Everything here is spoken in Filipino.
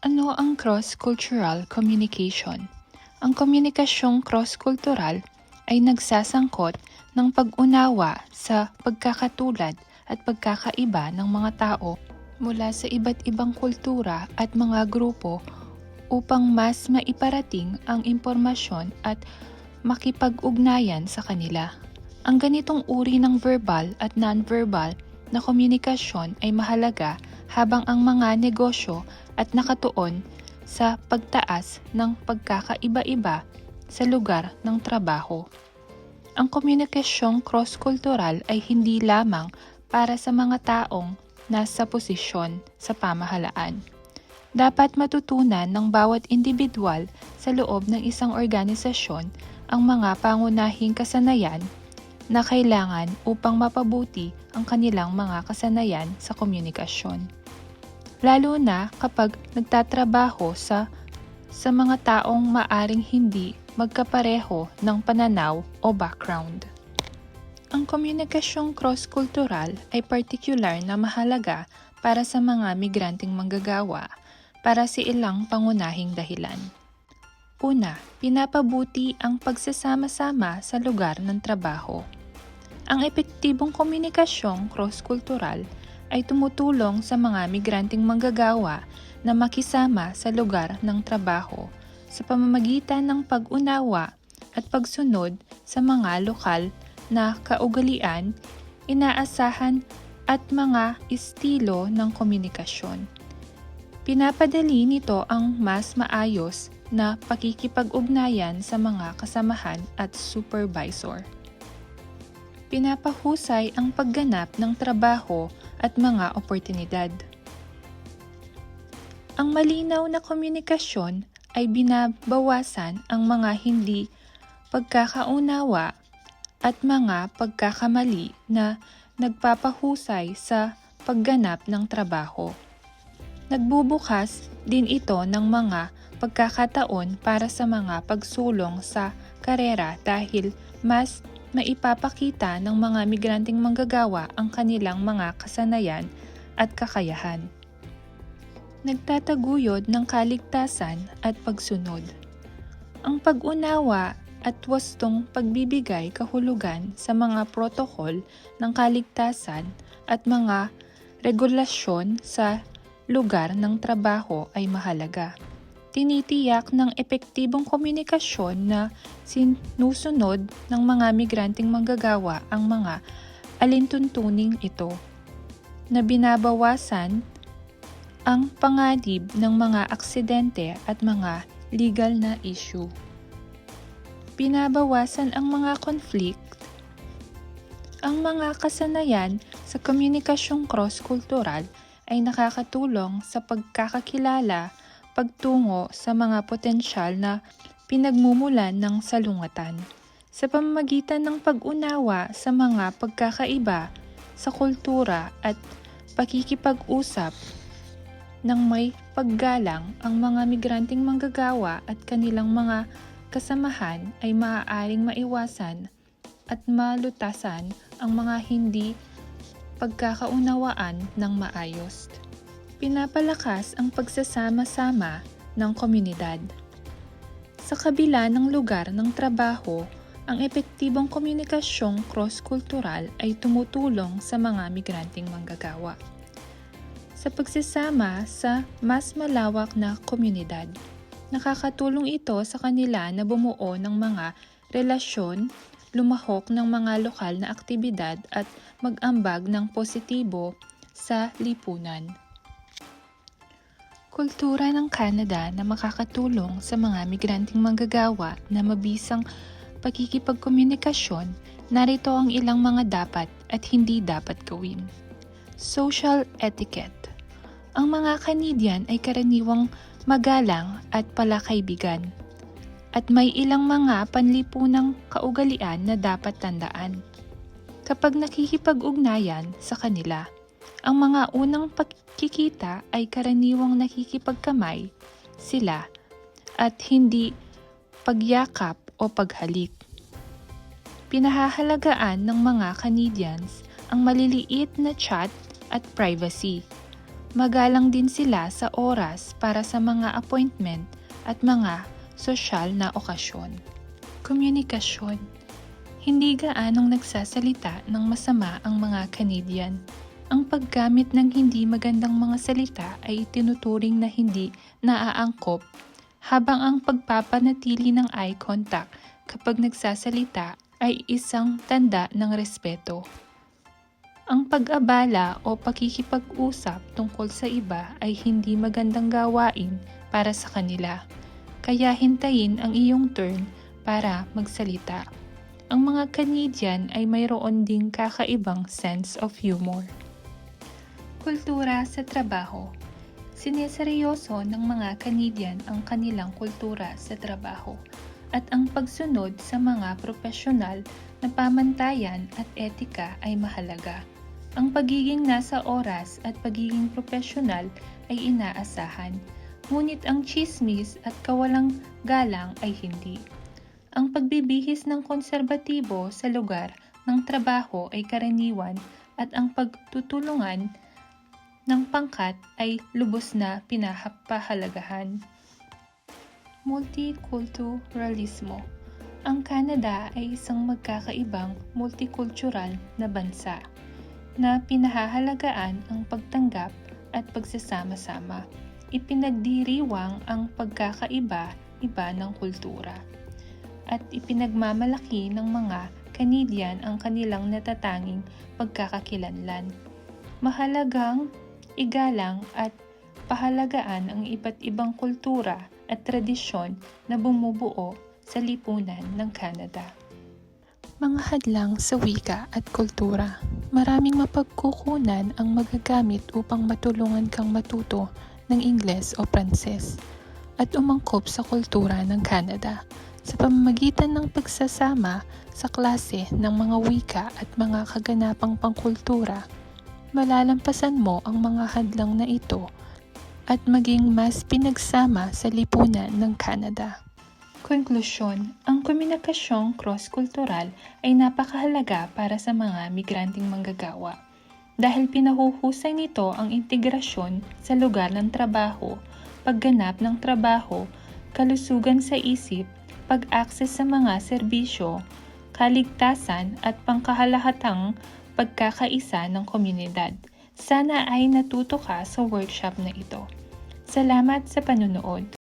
Ano ang cross-cultural communication? Ang komunikasyong cross-cultural ay nagsasangkot ng pag-unawa sa pagkakatulad at pagkakaiba ng mga tao mula sa iba't ibang kultura at mga grupo upang mas maiparating ang impormasyon at makipag-ugnayan sa kanila. Ang ganitong uri ng verbal at non-verbal na komunikasyon ay mahalaga habang ang mga negosyo at nakatuon sa pagtaas ng pagkakaiba-iba sa lugar ng trabaho. Ang komunikasyong cross-cultural ay hindi lamang para sa mga taong nasa posisyon sa pamahalaan. Dapat matutunan ng bawat individual sa loob ng isang organisasyon ang mga pangunahing kasanayan na kailangan upang mapabuti ang kanilang mga kasanayan sa komunikasyon. Lalo na kapag nagtatrabaho sa sa mga taong maaring hindi magkapareho ng pananaw o background. Ang komunikasyong cross-cultural ay particular na mahalaga para sa mga migranteng manggagawa para sa ilang pangunahing dahilan. Una, pinapabuti ang pagsasama-sama sa lugar ng trabaho. Ang epektibong komunikasyong cross-cultural ay tumutulong sa mga migranteng manggagawa na makisama sa lugar ng trabaho sa pamamagitan ng pag-unawa at pagsunod sa mga lokal na kaugalian, inaasahan at mga estilo ng komunikasyon. Pinapadali nito ang mas maayos na pakikipag-ugnayan sa mga kasamahan at supervisor. Pinapahusay ang pagganap ng trabaho at mga oportunidad. Ang malinaw na komunikasyon ay binabawasan ang mga hindi pagkakaunawa at mga pagkakamali na nagpapahusay sa pagganap ng trabaho. Nagbubukas din ito ng mga pagkakataon para sa mga pagsulong sa karera dahil mas maipapakita ng mga migranteng manggagawa ang kanilang mga kasanayan at kakayahan. Nagtataguyod ng kaligtasan at pagsunod. Ang pag-unawa at wastong pagbibigay kahulugan sa mga protokol ng kaligtasan at mga regulasyon sa lugar ng trabaho ay mahalaga. Tinitiyak ng epektibong komunikasyon na sinusunod ng mga migranteng manggagawa ang mga alintuntuning ito na binabawasan ang panganib ng mga aksidente at mga legal na issue. Binabawasan ang mga conflict, ang mga kasanayan sa komunikasyong cross-cultural ay nakakatulong sa pagkakakilala pagtungo sa mga potensyal na pinagmumulan ng salungatan sa pamamagitan ng pag-unawa sa mga pagkakaiba sa kultura at pakikipag-usap ng may paggalang ang mga migranteng manggagawa at kanilang mga kasamahan ay maaaring maiwasan at malutasan ang mga hindi pagkakaunawaan ng maayos. Pinapalakas ang pagsasama-sama ng komunidad. Sa kabila ng lugar ng trabaho, ang epektibong komunikasyong cross-cultural ay tumutulong sa mga migranteng manggagawa sa pagsasama sa mas malawak na komunidad. Nakakatulong ito sa kanila na bumuo ng mga relasyon, lumahok ng mga lokal na aktibidad at mag-ambag ng positibo sa lipunan. Kultura ng Canada na makakatulong sa mga migranteng manggagawa na mabisang pakikipagkomunikasyon, narito ang ilang mga dapat at hindi dapat gawin. Social etiquette. Ang mga Canadian ay karaniwang magalang at palakaibigan. At may ilang mga panlipunang kaugalian na dapat tandaan. Kapag nakikipag-ugnayan sa kanila, ang mga unang pagkikita ay karaniwang nakikipagkamay sila at hindi pagyakap o paghalik. Pinahahalagaan ng mga Canadians ang maliliit na chat at privacy Magalang din sila sa oras para sa mga appointment at mga sosyal na okasyon. Komunikasyon Hindi gaanong nagsasalita ng masama ang mga Canadian. Ang paggamit ng hindi magandang mga salita ay itinuturing na hindi naaangkop habang ang pagpapanatili ng eye contact kapag nagsasalita ay isang tanda ng respeto. Ang pag-abala o pakikipag-usap tungkol sa iba ay hindi magandang gawain para sa kanila. Kaya hintayin ang iyong turn para magsalita. Ang mga Canadian ay mayroon ding kakaibang sense of humor. Kultura sa trabaho Sineseryoso ng mga Canadian ang kanilang kultura sa trabaho at ang pagsunod sa mga profesional na pamantayan at etika ay mahalaga. Ang pagiging nasa oras at pagiging profesional ay inaasahan, ngunit ang chismis at kawalang galang ay hindi. Ang pagbibihis ng konserbatibo sa lugar ng trabaho ay karaniwan at ang pagtutulungan ng pangkat ay lubos na pinapahalagahan. Multiculturalismo Ang Canada ay isang magkakaibang multicultural na bansa na pinahahalagaan ang pagtanggap at pagsasama-sama. Ipinagdiriwang ang pagkakaiba-iba ng kultura at ipinagmamalaki ng mga Canadian ang kanilang natatanging pagkakakilanlan. Mahalagang igalang at pahalagaan ang iba't ibang kultura at tradisyon na bumubuo sa lipunan ng Canada. Mga hadlang sa wika at kultura. Maraming mapagkukunan ang magagamit upang matulungan kang matuto ng Ingles o Pranses at umangkop sa kultura ng Canada sa pamamagitan ng pagsasama sa klase ng mga wika at mga kaganapang pangkultura malalampasan mo ang mga hadlang na ito at maging mas pinagsama sa lipunan ng Canada. Konklusyon, ang komunikasyong cross-cultural ay napakahalaga para sa mga migranting manggagawa dahil pinahuhusay nito ang integrasyon sa lugar ng trabaho, pagganap ng trabaho, kalusugan sa isip, pag-access sa mga serbisyo, kaligtasan at pangkahalahatang pagkakaisa ng komunidad. Sana ay natuto ka sa workshop na ito. Salamat sa panunood.